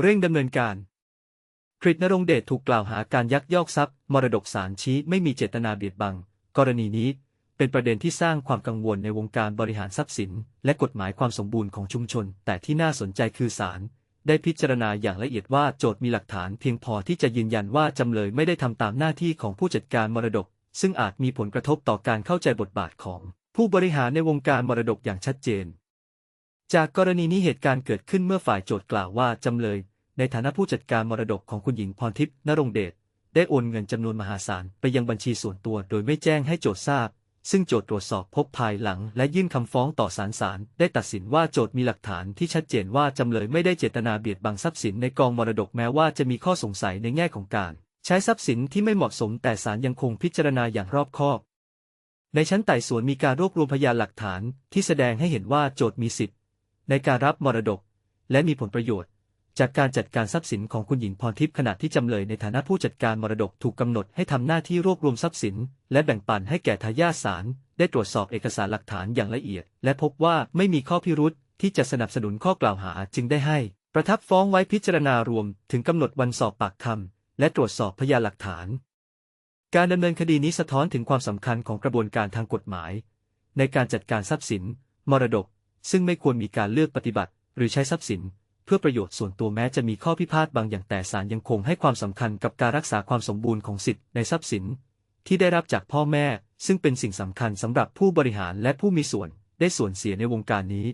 เร่งดำเนินการกฤษณรงเดชถูกกล่าวหาการยักยอกทรัพย์ มรดกศาลชี้ไม่มีเจตนาเบียดบัง กรณีนี้ เป็นประเด็นที่สร้างความกังวลในวงการบริหารทรัพย์สิน และกฎหมายความสมบูรณ์ของชุมชน แต่ที่น่าสนใจคือศาลได้พิจารณาอย่างละเอียดว่าโจทย์มีหลักฐานเพียงพอที่จะยืนยันว่าจำเลยไม่ได้ทำตามหน้าที่ของผู้จัดการมรดก ซึ่งอาจมีผลกระทบต่อการเข้าใจบทบาทของ ผู้บริหารในวงการมรดกอย่างชัดเจน จากกรณีนี้เหตุการณ์เกิดขึ้นเมื่อฝ่ายโจทก์กล่าวว่าจำเลย ในฐานะผู้จัดการมรดกของคุณหญิงพรทิพย์นรงเดชได้โอนเงินจำนวนมหาศาลไปยังบัญชีส่วนตัวโดยไม่แจ้งให้โจทก์ทราบ ซึ่งโจทก์ตรวจสอบพบภายหลัง และยื่นคำฟ้องต่อศาลศาลได้ตัดสินว่าโจทก์มีหลักฐานที่ชัดเจนว่าจำเลยไม่ได้เจตนาเบียดบังทรัพย์สินในกองมรดกแม้ว่าจะมีข้อสงสัยในแง่ของการ ใช้ทรัพย์สินที่ไม่เหมาะสมแต่ศาลยังคงพิจารณาอย่างรอบคอบ ในชั้นไต่สวนมีการรวบรวมพยานหลักฐานที่แสดงให้เห็นว่าโจทก์มีสิทธิ ในการรับมรดก และมีผลประโยชน์ จากการจัดการทรัพย์สินของคุณหญิงพรทิพย์ขณะที่จำเลยในฐานะผู้จัดการมรดกถูกกำหนดให้ทำหน้าที่รวบรวมทรัพย์สิน และแบ่งปันให้แก่ทายาทศาลได้ตรวจสอบเอกสารหลักฐานอย่างละเอียด และพบว่าไม่มีข้อพิรุธที่จะสนับสนุนข้อกล่าวหาจึงได้ให้ ประทับฟ้องไว้พิจารณารวมถึงกำหนดวันสอบปากคำและตรวจสอบพยานหลักฐาน การดำเนินคดีนี้สะท้อนถึงความสำคัญของกระบวนการทางกฎหมาย ในการจัดการทรัพย์สิน มรดก ซึ่งไม่ควรมีการเลือกปฏิบัติ หรือใช้ทรัพย์สิน เพื่อประโยชน์ส่วนตัวแม้จะมีข้อพิพาทบางอย่างแต่ศาลยังคงให้ความสำคัญกับการรักษาความสมบูรณ์ของสิทธิในทรัพย์สิน ที่ได้รับจากพ่อแม่ ซึ่งเป็นสิ่งสำคัญสำหรับผู้บริหารและผู้มีส่วนได้ส่วนเสียในวงการนี้